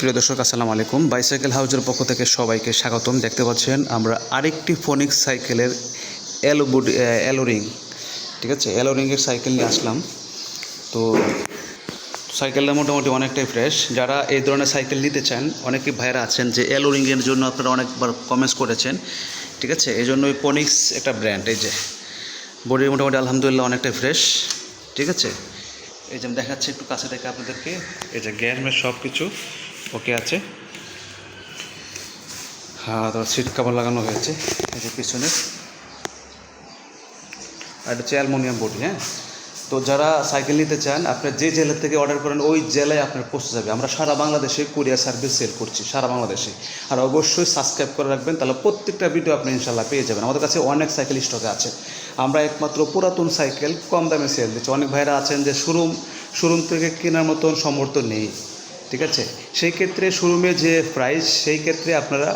প্রিয় দর্শক, আসসালামু আলাইকুম। বাইসাইকেল হাউজের পক্ষ থেকে সবাইকে স্বাগতম। দেখতে পাচ্ছেন, আমরা আরেকটি ফোনিক্স সাইকেলের এলো বুড এলো রিং ঠিক আছে? এলো রিংয়ের সাইকেল নিয়ে আসলাম। তো সাইকেলটা মোটামুটি অনেকটাই ফ্রেশ যারা এই ধরনের সাইকেল নিতে চান, অনেকে ভাইরা আছেন যে এলো রিংয়ের জন্য আপনারা অনেকবার কমেন্টস করেছেন, ঠিক আছে? এই জন্য ওই ফোনিক্স একটা ব্র্যান্ড এই যে। বডি মোটামুটি আলহামদুলিল্লাহ অনেকটাই ফ্রেশ ঠিক আছে? এই যে দেখাচ্ছি একটু কাছে থেকে আপনাদেরকে। এই যে গ্যাসমের সব কিছু ওকে আছে। হ্যাঁ তারপর সিট কাভার লাগানো হয়েছে। এই যে পিছনে আর এটা হচ্ছে অ্যালমোনিয়াম বডি হ্যাঁ? তো যারা সাইকেল নিতে চান আপনি যে জেলা থেকে অর্ডার করেন, ওই জেলায় আপনার পৌঁছে যাবে আমরা সারা বাংলাদেশে কুরিয়ার সার্ভিস সেল করছি, সারা বাংলাদেশে। আর অবশ্যই সাবস্ক্রাইব করে রাখবেন, তাহলে প্রত্যেকটা ভিডিও আপনি ইনশাল্লাহ পেয়ে যাবেন। আমাদের কাছে অনেক সাইকেল স্টকে আছে। আমরা একমাত্র পুরাতন সাইকেল কম দামে সেল দিচ্ছি। অনেক ভাইরা আছেন যে শোরুম শোরুম থেকে কেনার মতন সমর্থ নেই, ঠিক আছে? সেই ক্ষেত্রে শোরুমে যে প্রাইস সেই ক্ষেত্রে আপনারা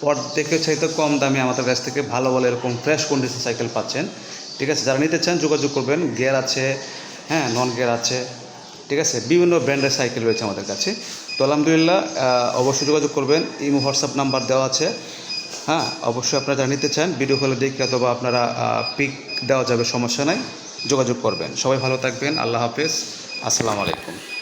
পর অর্ধেকের চাইতে কম দামে আমাদের কাছ থেকে ভালো ভালো এরকম ফ্রেশ কন্ডিশন সাইকেল পাচ্ছেন। ঠিক আছে, যারা নিতে চান যোগাযোগ করবেন, গিয়ার আছে হ্যাঁ নন গিয়ার আছে, ঠিক আছে, বিভিন্ন ব্র্যান্ডের সাইকেল রয়েছে আমাদের কাছে। তো আলহামদুলিল্লাহ অবশ্যই যোগাযোগ করবেন, ইমো, হোয়াটসঅ্যাপ নাম্বার দেওয়া আছে। হ্যাঁ অবশ্যই আপনারা যারা নিতে চান, ভিডিও কলে দেখে অথবা আপনারা পিক দেওয়া যাবে, সমস্যা নাই, যোগাযোগ করবেন। সবাই ভালো থাকবেন, আল্লাহ হাফেজ, আসসালামু আলাইকুম।